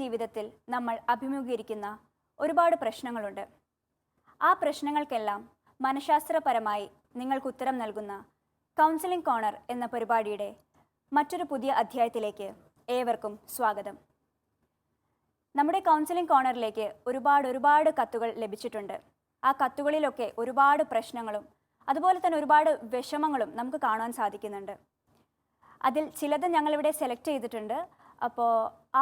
ജീവിതത്തിൽ നമ്മൾ അഭിമുഖീകരിക്കുന്ന ഒരുപാട് പ്രശ്നങ്ങളുണ്ട്. ആ പ്രശ്നങ്ങൾക്കെല്ലാം മനഃശാസ്ത്രപരമായി നിങ്ങൾക്ക് ഉത്തരം നൽകുന്ന കൗൺസിലിംഗ് കോർണർ എന്ന പരിപാടിയുടെ മറ്റൊരു പുതിയ അധ്യായത്തിലേക്ക് ഏവർക്കും സ്വാഗതം. നമ്മുടെ കൗൺസിലിംഗ് കോർണറിലേക്ക് ഒരുപാട് ഒരുപാട് കത്തുകൾ ലഭിച്ചിട്ടുണ്ട്. ആ കത്തുകളിലൊക്കെ ഒരുപാട് പ്രശ്നങ്ങളും അതുപോലെ തന്നെ ഒരുപാട് വിഷമങ്ങളും നമുക്ക് കാണാൻ സാധിക്കുന്നുണ്ട്. അതിൽ ചിലത് ഞങ്ങളിവിടെ സെലക്ട് ചെയ്തിട്ടുണ്ട്. അപ്പോൾ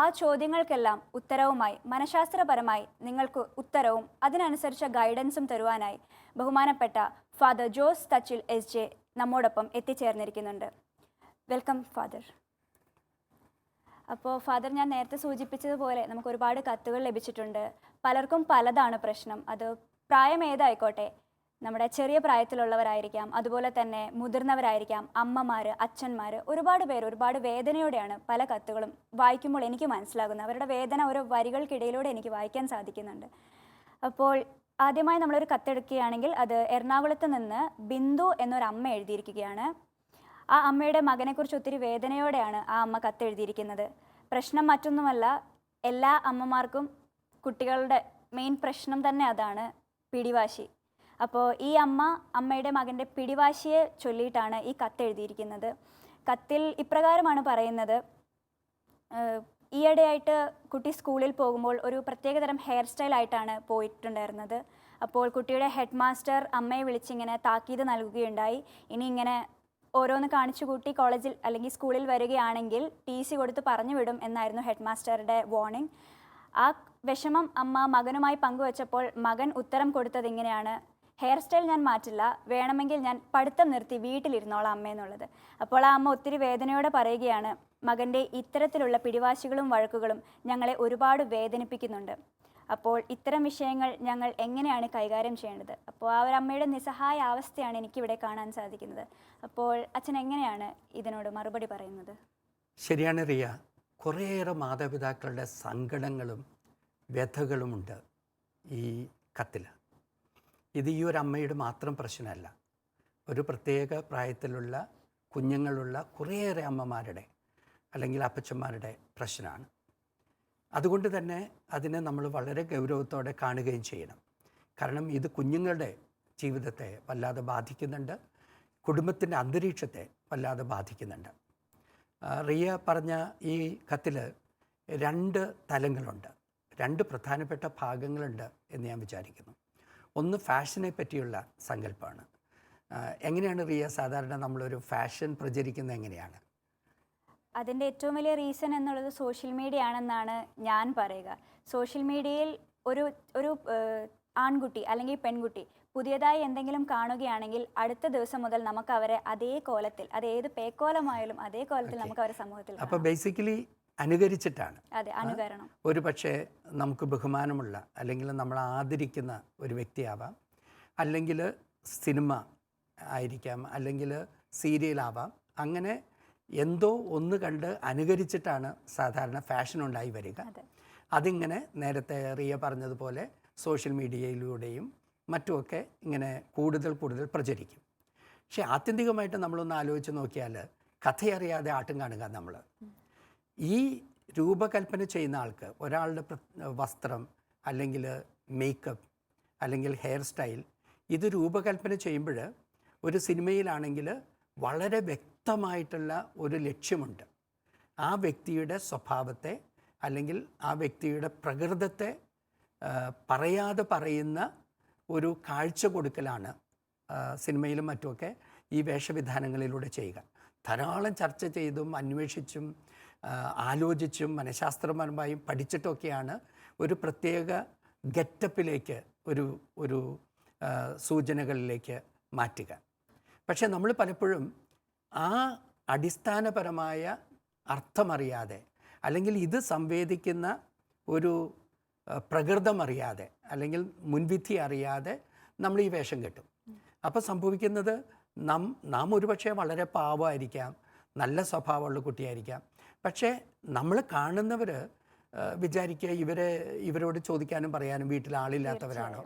ആ ചോദ്യങ്ങൾക്കെല്ലാം ഉത്തരവുമായി മനഃശാസ്ത്രപരമായി നിങ്ങൾക്ക് ഉത്തരവും അതിനനുസരിച്ച ഗൈഡൻസും തരുവാനായി ബഹുമാനപ്പെട്ട father Jose Thachil S J നമ്മോടൊപ്പം എത്തിച്ചേർന്നിരിക്കുന്നുണ്ട്. വെൽക്കം ഫാദർ അപ്പോൾ ഫാദർ ഞാൻ നേരത്തെ സൂചിപ്പിച്ചതുപോലെ നമുക്ക് ഒരുപാട് കത്തുകൾ ലഭിച്ചിട്ടുണ്ട്. പലർക്കും പലതാണ് പ്രശ്നം. അത് പ്രായം ഏതായിക്കോട്ടെ നമ്മുടെ ചെറിയ പ്രായത്തിലുള്ളവരായിരിക്കാം അതുപോലെ തന്നെ മുതിർന്നവരായിരിക്കാം അമ്മമാർ അച്ഛന്മാർ ഒരുപാട് പേര് ഒരുപാട് വേദനയോടെയാണ് പല കത്തുകളും വായിക്കുമ്പോൾ എനിക്ക് മനസ്സിലാകുന്നത്. അവരുടെ വേദന ഓരോ വരികൾക്കിടയിലൂടെ എനിക്ക് വായിക്കാൻ സാധിക്കുന്നുണ്ട്. അപ്പോൾ ആദ്യമായി നമ്മളൊരു കത്തെടുക്കുകയാണെങ്കിൽ അത് എറണാകുളത്ത് നിന്ന് ബിന്ദു എന്നൊരു അമ്മ എഴുതിയിരിക്കുകയാണ്. ആ അമ്മയുടെ മകനെക്കുറിച്ച് ഒത്തിരി വേദനയോടെയാണ് ആ അമ്മ കത്തെഴുതിയിരിക്കുന്നത്. പ്രശ്നം മറ്റൊന്നുമല്ല എല്ലാ അമ്മമാർക്കും കുട്ടികളുടെ മെയിൻ പ്രശ്നം തന്നെ അതാണ് പിടിവാശി. അപ്പോൾ ഈ അമ്മ അമ്മയുടെ മകന്റെ പിടിവാശിയെ ചൊല്ലിയിട്ടാണ് ഈ കത്ത് എഴുതിയിരിക്കുന്നത്. കത്തിൽ ഇപ്രകാരമാണ് പറയുന്നത്. ഈയിടെയായിട്ട് കുട്ടി സ്കൂളിൽ പോകുമ്പോൾ ഒരു പ്രത്യേകതരം ഹെയർ സ്റ്റൈലായിട്ടാണ് പോയിട്ടുണ്ടായിരുന്നത്. അപ്പോൾ കുട്ടിയുടെ ഹെഡ് മാസ്റ്റർ അമ്മയെ വിളിച്ചിങ്ങനെ താക്കീത് നൽകുകയുണ്ടായി. ഇനി ഇങ്ങനെ ഓരോന്ന് കാണിച്ചു കൂട്ടി കോളേജിൽ അല്ലെങ്കിൽ സ്കൂളിൽ വരികയാണെങ്കിൽ ടി സി കൊടുത്ത് പറഞ്ഞു വിടും എന്നായിരുന്നു ഹെഡ് മാസ്റ്ററുടെ വാർണിംഗ് ആ വിഷമം അമ്മ മകനുമായി പങ്കുവച്ചപ്പോൾ മകൻ ഉത്തരം കൊടുത്തത് ഇങ്ങനെയാണ്. ഹെയർ സ്റ്റൈൽ ഞാൻ മാറ്റില്ല. വേണമെങ്കിൽ ഞാൻ പഠിത്തം നിർത്തി വീട്ടിലിരുന്നോളാം അമ്മയെന്നുള്ളത് അപ്പോൾ ആ അമ്മ ഒത്തിരി വേദനയോടെ പറയുകയാണ് മകന്റെ ഇത്തരത്തിലുള്ള പിടിവാശികളും വഴക്കുകളും ഞങ്ങളെ ഒരുപാട് വേദനിപ്പിക്കുന്നുണ്ട്. അപ്പോൾ ഇത്തരം വിഷയങ്ങൾ ഞങ്ങൾ എങ്ങനെയാണ് കൈകാര്യം ചെയ്യേണ്ടത്? അപ്പോൾ ആ ഒരു അമ്മയുടെ നിസ്സഹായ അവസ്ഥയാണ് എനിക്കിവിടെ കാണാൻ സാധിക്കുന്നത്. അപ്പോൾ അച്ഛൻ എങ്ങനെയാണ് ഇതിനോട് മറുപടി പറയുന്നത്? ശരിയാണ് റിയ. കുറേയേറെ മാതാപിതാക്കളുടെ സങ്കടങ്ങളും വ്യഥകളുമുണ്ട് ഈ കത്തിൽ. ഇത് ഈ ഒരു അമ്മയുടെ മാത്രം പ്രശ്നമല്ല. ഒരു പ്രത്യേക പ്രായത്തിലുള്ള കുഞ്ഞുങ്ങളുള്ള കുറേയേറെ അമ്മമാരുടെ അല്ലെങ്കിൽ അപ്പച്ചന്മാരുടെ പ്രശ്നമാണ്. അതുകൊണ്ട് തന്നെ അതിനെ നമ്മൾ വളരെ ഗൗരവത്തോടെ കാണുകയും ചെയ്യണം. കാരണം ഇത് കുഞ്ഞുങ്ങളുടെ ജീവിതത്തെ വല്ലാതെ ബാധിക്കുന്നുണ്ട്. കുടുംബത്തിന്റെ അന്തരീക്ഷത്തെ വല്ലാതെ ബാധിക്കുന്നുണ്ട്. റിയ പറഞ്ഞ ഈ കത്തിൽ രണ്ട് തലങ്ങളുണ്ട്. രണ്ട് പ്രധാനപ്പെട്ട ഭാഗങ്ങളുണ്ട് എന്ന് ഞാൻ വിചാരിക്കുന്നു. ഒന്ന് ഫാഷനെ പറ്റിയുള്ള സങ്കല്പമാണ്. എങ്ങനെയാണ് റിയ സാധാരണ നമ്മളൊരു ഫാഷൻ പ്രചരിക്കുന്നത് എങ്ങനെയാണ്? അതിന്റെ ഏറ്റവും വലിയ റീസൺ എന്നുള്ളത് സോഷ്യൽ മീഡിയ ആണെന്നാണ് ഞാൻ പറയുക. സോഷ്യൽ മീഡിയയിൽ ഒരു ഒരു ആൺകുട്ടി അല്ലെങ്കിൽ പെൺകുട്ടി പുതിയതായി എന്തെങ്കിലും കാണുകയാണെങ്കിൽ അടുത്ത ദിവസം മുതൽ നമുക്ക് അവരെ അതേ കോലത്തിൽ അത് ഏത് പേക്കോലമായാലും അതേ കോലത്തിൽ നമുക്ക് അവരെ സമൂഹത്തിൽ അപ്പോൾ ബേസിക്കലി അനുകരിച്ചിട്ടാണ്. ഒരു പക്ഷേ നമുക്ക് ബഹുമാനമുള്ള അല്ലെങ്കിൽ നമ്മൾ ആദരിക്കുന്ന ഒരു വ്യക്തിയാവാം. അല്ലെങ്കിൽ സിനിമ ആയിരിക്കാം അല്ലെങ്കിൽ സീരിയലാവാം അങ്ങനെ എന്തോ ഒന്ന് കണ്ട് അനുകരിച്ചിട്ടാണ് സാധാരണ ഫാഷൻ ഉണ്ടായി വരിക. അതെ. അതിങ്ങനെ നേരത്തെ റിയ പറഞ്ഞതുപോലെ സോഷ്യൽ മീഡിയയിലൂടെയും മറ്റുമൊക്കെ ഇങ്ങനെ കൂടുതൽ കൂടുതൽ പ്രചരിക്കും. പക്ഷേ ആത്യന്തികമായിട്ട് നമ്മളൊന്ന് ആലോചിച്ച് നോക്കിയാൽ കഥയറിയാതെ ആട്ടും കാണുക നമ്മൾ ഈ രൂപകൽപ്പന ചെയ്യുന്ന ആൾക്ക് ഒരാളുടെ വസ്ത്രം അല്ലെങ്കിൽ മേക്കപ്പ് അല്ലെങ്കിൽ ഹെയർ സ്റ്റൈൽ ഇത് രൂപകൽപ്പന ചെയ്യുമ്പോൾ ഒരു സിനിമയിലാണെങ്കിൽ വളരെ വ്യക്തമായിട്ടുള്ള ഒരു ലക്ഷ്യമുണ്ട്. ആ വ്യക്തിയുടെ സ്വഭാവത്തെ അല്ലെങ്കിൽ ആ വ്യക്തിയുടെ പ്രകൃതത്തെ പറയാതെ പറയുന്ന ഒരു കാഴ്ച കൊടുക്കലാണ് സിനിമയിലും മറ്റുമൊക്കെ ഈ വേഷവിധാനങ്ങളിലൂടെ ചെയ്യുക. ധാരാളം ചർച്ച ചെയ്തും അന്വേഷിച്ചും ആലോചിച്ചും മനഃശാസ്ത്രപരമായും പഠിച്ചിട്ടൊക്കെയാണ് ഒരു പ്രത്യേക ഗെറ്റപ്പിലേക്ക് ഒരു ഒരു സൂചനകളിലേക്ക് മാറ്റുക. പക്ഷേ നമ്മൾ പലപ്പോഴും ആ അടിസ്ഥാനപരമായ അർത്ഥമറിയാതെ അല്ലെങ്കിൽ ഇത് സംവേദിക്കുന്ന ഒരു പ്രകൃതമറിയാതെ അല്ലെങ്കിൽ മുൻവിധി അറിയാതെ നമ്മൾ ഈ വേഷം കെട്ടും. അപ്പോൾ സംഭവിക്കുന്നത് നാം നാം ഒരുപക്ഷെ വളരെ പാവമായിരിക്കാം നല്ല സ്വഭാവമുള്ള കുട്ടിയായിരിക്കാം പക്ഷേ നമ്മൾ കാണുന്നവർ വിചാരിക്കുക ഇവരെ ഇവരോട് ചോദിക്കാനും പറയാനും വീട്ടിൽ ആളില്ലാത്തവരാണോ?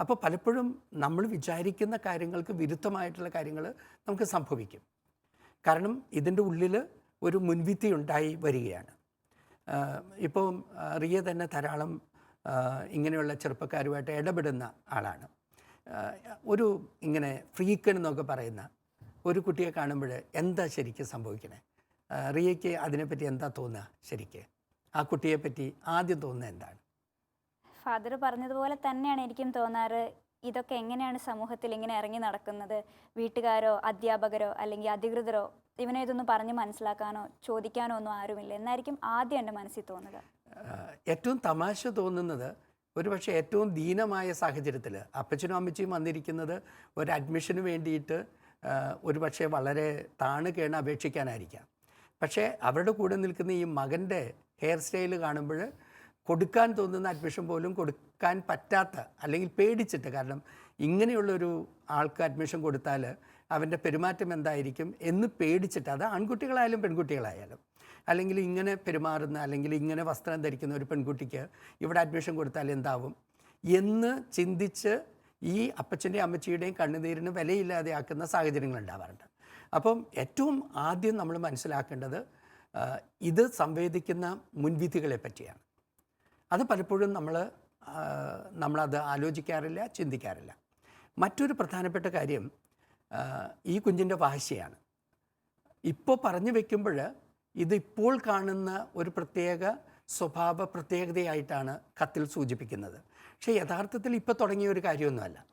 അപ്പോൾ പലപ്പോഴും നമ്മൾ വിചാരിക്കുന്ന കാര്യങ്ങൾക്ക് വിരുദ്ധമായിട്ടുള്ള കാര്യങ്ങൾ നമുക്ക് സംഭവിക്കും. കാരണം ഇതിന്റെ ഉള്ളിൽ ഒരു മുൻവിധി ഉണ്ടായി വരികയാണ്. ഇപ്പോൾ റിയ തന്നെ ധാരാളം ഇങ്ങനെയുള്ള ചെറുപ്പക്കാരുമായിട്ട് ഇടപെടുന്ന ആളാണ്. ഒരു ഇങ്ങനെ ഫ്രീക്കൻ എന്നൊക്കെ പറയുന്ന ഒരു കുട്ടിയെ കാണുമ്പോൾ എന്താ ശരിക്കും സംഭവിക്കണേ? റിയയ്ക്ക് അതിനെപ്പറ്റി എന്താ തോന്നുക ശരിക്ക്? ആ കുട്ടിയെപ്പറ്റി ആദ്യം തോന്നുന്നത് എന്താണ്? ഫാദർ പറഞ്ഞതുപോലെ തന്നെയാണ് എനിക്കും തോന്നാറ്. ഇതൊക്കെ എങ്ങനെയാണ് സമൂഹത്തിൽ ഇങ്ങനെ ഇറങ്ങി നടക്കുന്നത്? വീട്ടുകാരോ അധ്യാപകരോ അല്ലെങ്കിൽ അധികൃതരോ? ഇവനെ ഇതൊന്നും പറഞ്ഞ് മനസ്സിലാക്കാനോ ചോദിക്കാനോ ഒന്നും ആരുമില്ല. എന്നായിരിക്കും ആദ്യം എന്റെ മനസ്സിൽ തോന്നുക. ഏറ്റവും തമാശ തോന്നുന്നത് ഒരുപക്ഷെ ഏറ്റവും ദീനമായ സാഹചര്യത്തിൽ അപ്പച്ചനും അമ്മച്ചിയും വന്നിരിക്കുന്നത് ഒരു അഡ്മിഷന് വേണ്ടിയിട്ട് ഒരുപക്ഷെ വളരെ താണു കേണ അപേക്ഷിക്കാനായിരിക്കാം. പക്ഷേ അവരുടെ കൂടെ നിൽക്കുന്ന ഈ മകന്റെ ഹെയർ സ്റ്റൈൽ കാണുമ്പോൾ കൊടുക്കാൻ തോന്നുന്ന അഡ്മിഷൻ പോലും കൊടുക്കാൻ പറ്റാത്ത അല്ലെങ്കിൽ പേടിച്ചിട്ട് കാരണം ഇങ്ങനെയുള്ളൊരു ആൾക്ക് അഡ്മിഷൻ കൊടുത്താൽ അവന്റെ പെരുമാറ്റം എന്തായിരിക്കും എന്ന് പേടിച്ചിട്ട് അത് ആൺകുട്ടികളായാലും പെൺകുട്ടികളായാലും അല്ലെങ്കിൽ ഇങ്ങനെ പെരുമാറുന്ന അല്ലെങ്കിൽ ഇങ്ങനെ വസ്ത്രം ധരിക്കുന്ന ഒരു പെൺകുട്ടിക്ക് ഇവിടെ അഡ്മിഷൻ കൊടുത്താൽ എന്താവും എന്ന് ചിന്തിച്ച് ഈ അപ്പച്ചന്റെയും അമ്മച്ചിയുടെയും കണ്ണുനീരിന് വിലയില്ലാതെയാക്കുന്ന സാഹചര്യങ്ങൾ ഉണ്ടാവാറുണ്ട്. അപ്പം ഏറ്റവും ആദ്യം നമ്മൾ മനസ്സിലാക്കേണ്ടത് ഇത് സംവേദിക്കുന്ന മുൻവിധികളെ പറ്റിയാണ്. അത് പലപ്പോഴും നമ്മൾ നമ്മളത് ആലോചിക്കാറില്ല ചിന്തിക്കാറില്ല. മറ്റൊരു പ്രധാനപ്പെട്ട കാര്യം ഈ കുഞ്ഞിന്റെ വാശിയാണ്. ഇപ്പോൾ പറഞ്ഞു വെക്കുമ്പോൾ ഇതിപ്പോൾ ഇപ്പോൾ കാണുന്ന ഒരു പ്രത്യേക സ്വഭാവ പ്രത്യേകതയായിട്ടാണ് കത്തിൽ സൂചിപ്പിക്കുന്നത്. പക്ഷേ യഥാർത്ഥത്തിൽ ഇപ്പോൾ തുടങ്ങിയ ഒരു കാര്യമൊന്നുമല്ല.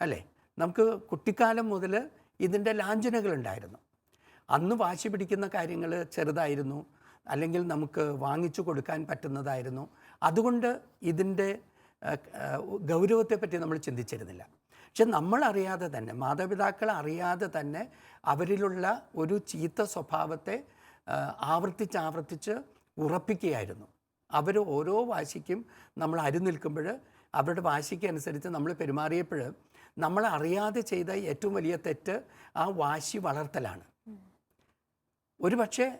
അല്ലേ? നമുക്ക് കുട്ടിക്കാലം മുതൽ ഇതിന്റെ ലാഞ്ചനകളുണ്ടായിരുന്നു. അന്ന് വാശി പിടിക്കുന്ന കാര്യങ്ങൾ ചെറുതായിരുന്നു. അല്ലെങ്കിൽ നമുക്ക് വാങ്ങിച്ചു കൊടുക്കാൻ പറ്റുന്നതായിരുന്നു. അതുകൊണ്ട് ഇതിന്റെ ഗൗരവത്തെപ്പറ്റി നമ്മൾ ചിന്തിച്ചിരുന്നില്ല. പക്ഷെ നമ്മൾ അറിയാതെ തന്നെ മാതാപിതാക്കൾ അറിയാതെ തന്നെ അവരിലുള്ള ഒരു ചീത്ത സ്വഭാവത്തെ ആവർത്തിച്ച് ആവർത്തിച്ച് ഉറപ്പിക്കുകയായിരുന്നു. അവർ ഓരോ വാശിക്കും നമ്മൾ അരി നിൽക്കുമ്പോൾ അവരുടെ വാശിക്കനുസരിച്ച് നമ്മൾ പെരുമാറിയപ്പോൾ നമ്മൾ അറിയാതെ ചെയ്ത ഏറ്റവും വലിയ തെറ്റ് ആ വാശി വളർത്തലാണ്. ഒരു പക്ഷേ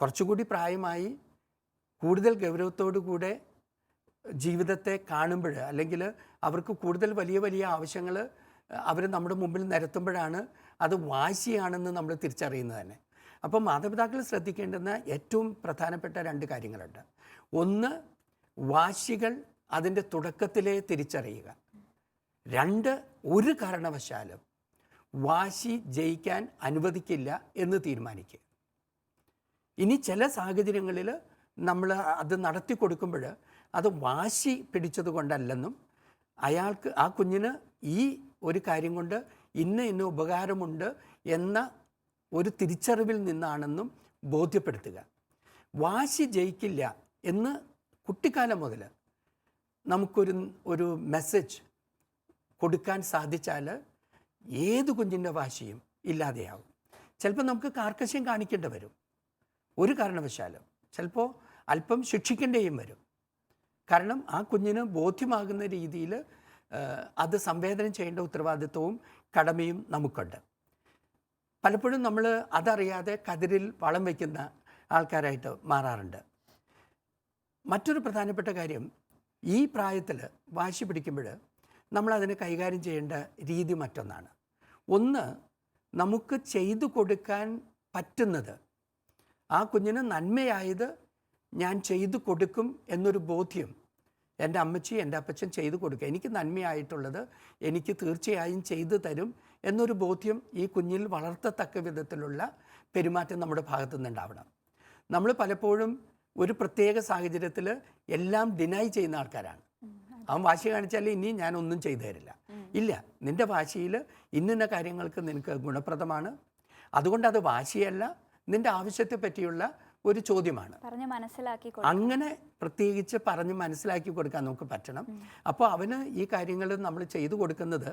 കുറച്ചുകൂടി പ്രായമായി കൂടുതൽ ഗൗരവത്തോടു കൂടെ ജീവിതത്തെ കാണുമ്പോൾ അല്ലെങ്കിൽ അവർക്ക് കൂടുതൽ വലിയ വലിയ ആവശ്യങ്ങൾ അവർ നമ്മുടെ മുമ്പിൽ നിരത്തുമ്പോഴാണ് അത് വാശിയാണെന്ന് നമ്മൾ തിരിച്ചറിയുന്നത് തന്നെ. അപ്പം മാതാപിതാക്കൾ ശ്രദ്ധിക്കേണ്ടുന്ന ഏറ്റവും പ്രധാനപ്പെട്ട രണ്ട് കാര്യങ്ങളുണ്ട്. ഒന്ന് വാശികൾ അതിന്റെ തുടക്കത്തിലേ തിരിച്ചറിയുക. രണ്ട് ഒരു കാരണവശാലും വാശി ജയിക്കാൻ അനുവദിക്കില്ല എന്ന് തീരുമാനിക്കുക. ഇനി ചില സാഹചര്യങ്ങളിൽ നമ്മൾ അത് നടത്തി കൊടുക്കുമ്പോൾ അത് വാശി പിടിച്ചത് കൊണ്ടല്ലെന്നും അയാൾക്ക് ആ കുഞ്ഞിന് ഈ ഒരു കാര്യം കൊണ്ട് ഇന്ന ഇന്ന ഉപകാരമുണ്ട് എന്ന ഒരു തിരിച്ചറിവിൽ നിന്നാണെന്നും ബോധ്യപ്പെടുത്തുക. വാശി ജയിക്കില്ല എന്ന് കുട്ടിക്കാലം മുതൽ നമുക്കൊരു ഒരു മെസ്സേജ് കൊടുക്കാൻ സാധിച്ചാൽ ഏത് കുഞ്ഞിന്റെ വാശിയും ഇല്ലാതെയാവും. ചിലപ്പോൾ നമുക്ക് കാർക്കശ്യം കാണിക്കേണ്ടി വരും. ഒരു കാരണവശാലും ചിലപ്പോൾ അല്പം ശിക്ഷിക്കേണ്ടേയും വരും. കാരണം ആ കുഞ്ഞിന് ബോധ്യമാകുന്ന രീതിയിൽ അത് സംവേദനം ചെയ്യേണ്ട ഉത്തരവാദിത്വവും കടമയും നമുക്കുണ്ട്. പലപ്പോഴും നമ്മൾ അതറിയാതെ കതിരിൽ വളം വയ്ക്കുന്ന ആൾക്കാരായിട്ട് മാറാറുണ്ട്. മറ്റൊരു പ്രധാനപ്പെട്ട കാര്യം ഈ പ്രായത്തിൽ വാശി പിടിക്കുമ്പോൾ നമ്മൾ അതിനെ കൈകാര്യം ചെയ്യേണ്ട രീതി മറ്റൊന്നാണ്. ഒന്ന് നമുക്ക് ചെയ്തു കൊടുക്കാൻ പറ്റുന്നത് ആ കുഞ്ഞിന് നന്മയായത് ഞാൻ ചെയ്തു കൊടുക്കും എന്നൊരു ബോധ്യം എന്റെ അമ്മച്ചി എന്റെ അപ്പച്ചൻ ചെയ്തു കൊടുക്കുക. എനിക്ക് നന്മയായിട്ടുള്ളത് എനിക്ക് തീർച്ചയായും ചെയ്തു തരും എന്നൊരു ബോധ്യം ഈ കുഞ്ഞിൽ വളർത്തത്തക്ക വിധത്തിലുള്ള പെരുമാറ്റം നമ്മുടെ ഭാഗത്തു നിന്നുണ്ടാവണം നമ്മൾ പലപ്പോഴും ഒരു പ്രത്യേക സാഹചര്യത്തിൽ എല്ലാം ഡിനൈ ചെയ്യുന്ന ആൾക്കാരാണ്. അവൻ വാശി കാണിച്ചാൽ ഇനി ഞാൻ ഒന്നും ചെയ്തു തരില്ല. ഇല്ല നിന്റെ വാശിയിൽ ഇന്നിന്ന കാര്യങ്ങൾക്ക് നിനക്ക് ഗുണപ്രദമാണ്. അതുകൊണ്ട് അത് വാശിയല്ല നിന്റെ ആവശ്യത്തെ പറ്റിയുള്ള ഒരു ചോദ്യമാണ്. പറഞ്ഞ് മനസ്സിലാക്കി അങ്ങനെ പ്രത്യേകിച്ച് പറഞ്ഞ് മനസ്സിലാക്കി കൊടുക്കാൻ നമുക്ക് പറ്റണം. അപ്പോൾ അവന് ഈ കാര്യങ്ങൾ നമ്മൾ ചെയ്തു കൊടുക്കുന്നത്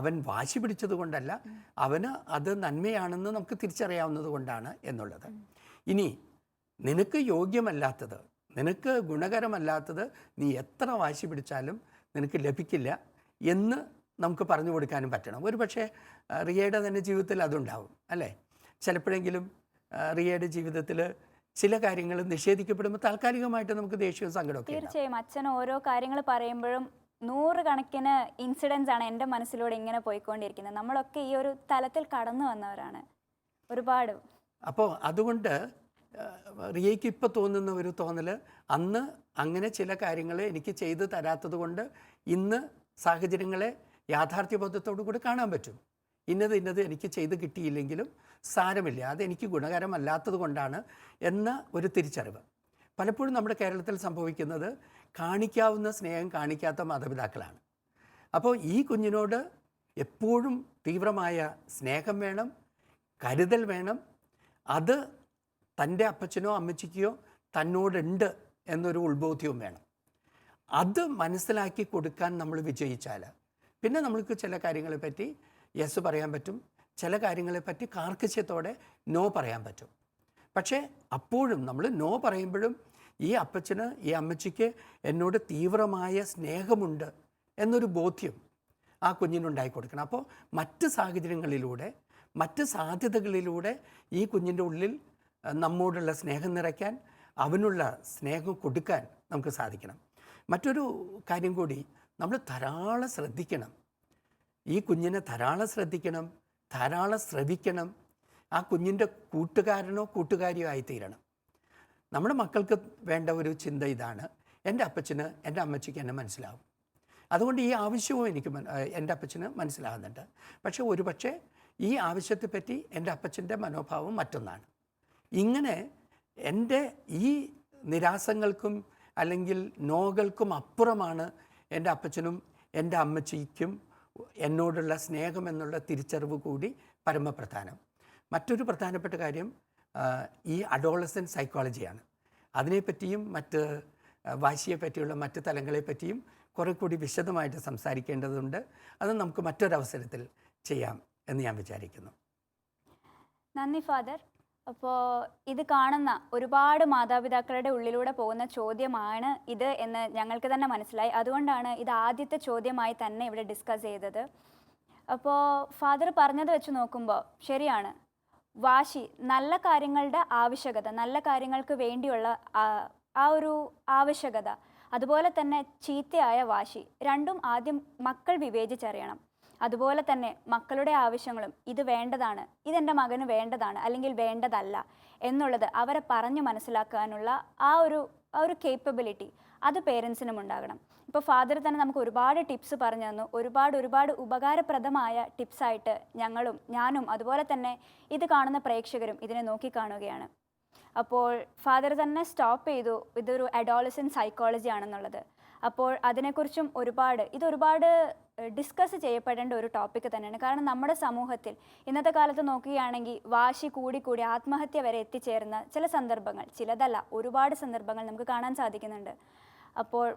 അവൻ വാശി പിടിച്ചത് കൊണ്ടല്ല അവന് അത് നന്മയാണെന്ന് നമുക്ക് തിരിച്ചറിയാവുന്നത് കൊണ്ടാണ് എന്നുള്ളത്. ഇനി നിനക്ക് യോഗ്യമല്ലാത്തത് നിനക്ക് ഗുണകരമല്ലാത്തത് നീ എത്ര വാശി പിടിച്ചാലും നിനക്ക് ലഭിക്കില്ല എന്ന് നമുക്ക് പറഞ്ഞു കൊടുക്കാനും പറ്റണം. ഒരു പക്ഷേ റിയയുടെ തന്നെ ജീവിതത്തിൽ അതുണ്ടാവും അല്ലേ? ചിലപ്പോഴെങ്കിലും റിയയുടെ ജീവിതത്തിൽ ചില കാര്യങ്ങൾ നിഷേധിക്കപ്പെടുമ്പോൾ താൽക്കാലികമായിട്ട് നമുക്ക് ദേഷ്യവും സങ്കടമൊക്കെ. തീർച്ചയായും അച്ഛൻ ഓരോ കാര്യങ്ങൾ പറയുമ്പോഴും നൂറുകണക്കിന് ഇൻസിഡൻസ് ആണ് എന്റെ മനസ്സിലൂടെ ഇങ്ങനെ പോയിക്കൊണ്ടിരിക്കുന്നത്. നമ്മളൊക്കെ ഈ ഒരു തലത്തിൽ കടന്നു വന്നവരാണ്. ഒരുപാട്. അപ്പോൾ അതുകൊണ്ട് റിയയ്ക്ക് ഇപ്പോൾ തോന്നുന്ന ഒരു തോന്നൽ അന്ന് അങ്ങനെ ചില കാര്യങ്ങൾ എനിക്ക് ചെയ്തു തരാത്തത് കൊണ്ട് ഇന്ന് സാഹചര്യങ്ങളെ യാഥാർത്ഥ്യബോധത്തോടു കൂടി കാണാൻ പറ്റും. ഇന്നത് ഇന്നത് എനിക്ക് ചെയ്ത് കിട്ടിയില്ലെങ്കിലും സാരമില്ല. അതെനിക്ക് ഗുണകരമല്ലാത്തത് കൊണ്ടാണ് എന്ന ഒരു തിരിച്ചറിവ്. പലപ്പോഴും നമ്മുടെ കേരളത്തിൽ സംഭവിക്കുന്നത് കാണിക്കാവുന്ന സ്നേഹം കാണിക്കാത്ത മാതാപിതാക്കളാണ്. അപ്പോൾ ഈ കുഞ്ഞിനോട് എപ്പോഴും തീവ്രമായ സ്നേഹം വേണം കരുതൽ വേണം. അത് തന്റെ അപ്പച്ചനോ അമ്മച്ചിക്കോ തന്നോടുണ്ട് എന്നൊരു ഉത്ബോധ്യവും വേണം. അത് മനസ്സിലാക്കി കൊടുക്കാൻ നമ്മൾ വിജയിച്ചാൽ. പിന്നെ നമ്മൾക്ക് ചില കാര്യങ്ങളെപ്പറ്റി യെസ് പറയാൻ പറ്റും. ചില കാര്യങ്ങളെപ്പറ്റി കാർക്കശ്യത്തോടെ നോ പറയാൻ പറ്റും. പക്ഷേ അപ്പോഴും നമ്മൾ നോ പറയുമ്പോഴും ഈ അപ്പച്ചന് ഈ അമ്മച്ചിക്ക് എന്നോട് തീവ്രമായ സ്നേഹമുണ്ട് എന്നൊരു ബോധ്യം ആ കുഞ്ഞിനുണ്ടായി കൊടുക്കണം. അപ്പോൾ മറ്റ് സാഹചര്യങ്ങളിലൂടെ മറ്റ് സാധ്യതകളിലൂടെ ഈ കുഞ്ഞിന്റെ ഉള്ളിൽ നമ്മോടുള്ള സ്നേഹം നിറയ്ക്കാൻ അവനുള്ള സ്നേഹം കൊടുക്കാൻ നമുക്ക് സാധിക്കണം. മറ്റൊരു കാര്യം കൂടി നമ്മൾ ധാരാളം ശ്രദ്ധിക്കണം. ഈ കുഞ്ഞിനെ ധാരാളം ശ്രദ്ധിക്കണം ധാരാളം ശ്രവിക്കണം. ആ കുഞ്ഞിന്റെ കൂട്ടുകാരനോ കൂട്ടുകാരിയോ ആയിത്തീരണം. നമ്മുടെ മക്കൾക്ക് വേണ്ട ഒരു ചിന്ത ഇതാണ് എന്റെ അപ്പച്ചന് എന്റെ അമ്മച്ചിക്ക് എന്നെ മനസ്സിലാവും. അതുകൊണ്ട് ഈ ആവശ്യവും എനിക്ക് എന്റെ അപ്പച്ചന് മനസ്സിലാകുന്നുണ്ട്. പക്ഷേ ഒരുപക്ഷെ ഈ ആവശ്യത്തെപ്പറ്റി എന്റെ അപ്പച്ചന്റെ മനോഭാവം മറ്റൊന്നാണ്. ഇങ്ങനെ എന്റെ ഈ നിരാസങ്ങൾക്കും അല്ലെങ്കിൽ നോകൾക്കും അപ്പുറമാണ് എന്റെ അപ്പച്ചനും എന്റെ അമ്മച്ചിക്കും എന്നോടുള്ള സ്നേഹം എന്നുള്ള തിരിച്ചറിവ് കൂടി പരമപ്രധാനം. മറ്റൊരു പ്രധാനപ്പെട്ട കാര്യം ഈ അഡോളസൻ സൈക്കോളജിയാണ്. അതിനെപ്പറ്റിയും മറ്റ് വാശിയെ പറ്റിയുള്ള മറ്റ് തലങ്ങളെപ്പറ്റിയും കുറെ കൂടി വിശദമായിട്ട് സംസാരിക്കേണ്ടതുണ്ട്. അത് നമുക്ക് മറ്റൊരവസരത്തിൽ ചെയ്യാം എന്ന് ഞാൻ വിചാരിക്കുന്നു. നന്ദി ഫാദർ. അപ്പോൾ ഇത് കാണുന്ന ഒരുപാട് മാതാപിതാക്കളുടെ ഉള്ളിലൂടെ പോകുന്ന ചോദ്യമാണ് ഇത് എന്ന് ഞങ്ങൾക്ക് തന്നെ മനസ്സിലായി. അതുകൊണ്ടാണ് ഇത് ആദ്യത്തെ ചോദ്യമായി തന്നെ ഇവിടെ ഡിസ്കസ് ചെയ്തത്. അപ്പോൾ ഫാദർ പറഞ്ഞത് വെച്ച് നോക്കുമ്പോൾ ശരിയാണ്. വാശി നല്ല കാര്യങ്ങളുടെ ആവശ്യകത നല്ല കാര്യങ്ങൾക്ക് വേണ്ടിയുള്ള ആ, ഒരു ആവശ്യകത. അതുപോലെ തന്നെ ചീത്തയായ വാശി രണ്ടും ആദ്യം മക്കൾ വിവേചിച്ചറിയണം. അതുപോലെ തന്നെ മക്കളുടെ ആവശ്യങ്ങളും ഇത് വേണ്ടതാണ് ഇതെന്റെ മകന് വേണ്ടതാണ് അല്ലെങ്കിൽ വേണ്ടതല്ല എന്നുള്ളത് അവരെ പറഞ്ഞു മനസ്സിലാക്കാനുള്ള ആ ഒരു ആ ഒരു കേപ്പബിലിറ്റി അത് പേരൻസിനും ഉണ്ടാകണം. ഇപ്പോൾ ഫാദർ തന്നെ നമുക്ക് ഒരുപാട് ടിപ്സ് പറഞ്ഞു തന്നു ഒരുപാട് ഒരുപാട് ഉപകാരപ്രദമായ ടിപ്സായിട്ട് ഞങ്ങളും ഞാനും അതുപോലെ തന്നെ ഇത് കാണുന്ന പ്രേക്ഷകരും ഇതിനെ നോക്കിക്കാണുകയാണ് അപ്പോൾ ഫാദർ തന്നെ സ്റ്റോപ്പ് ചെയ്തു ഇതൊരു അഡോളസൻ സൈക്കോളജി ആണെന്നുള്ളത്. അപ്പോൾ അതിനെക്കുറിച്ചും ഒരുപാട് ഇതൊരുപാട് ഡിസ്കസ് ചെയ്യപ്പെടേണ്ട ഒരു ടോപ്പിക് തന്നെയാണ്. കാരണം നമ്മുടെ സമൂഹത്തിൽ ഇന്നത്തെ കാലത്ത് നോക്കുകയാണെങ്കിൽ വാശി കൂടി കൂടി ആത്മഹത്യ വരെ എത്തിച്ചേരുന്ന ചില സന്ദർഭങ്ങൾ ചിലതല്ല ഒരുപാട് സന്ദർഭങ്ങൾ നമുക്ക് കാണാൻ സാധിക്കുന്നുണ്ട്. അപ്പോൾ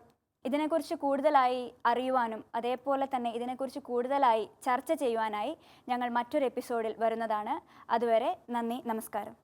ഇതിനെക്കുറിച്ച് കൂടുതലായി അറിയുവാനും അതേപോലെ തന്നെ ഇതിനെക്കുറിച്ച് കൂടുതലായി ചർച്ച ചെയ്യുവാനായി ഞങ്ങൾ മറ്റൊരു എപ്പിസോഡിൽ വരുന്നതാണ്. അതുവരെ നന്ദി നമസ്കാരം.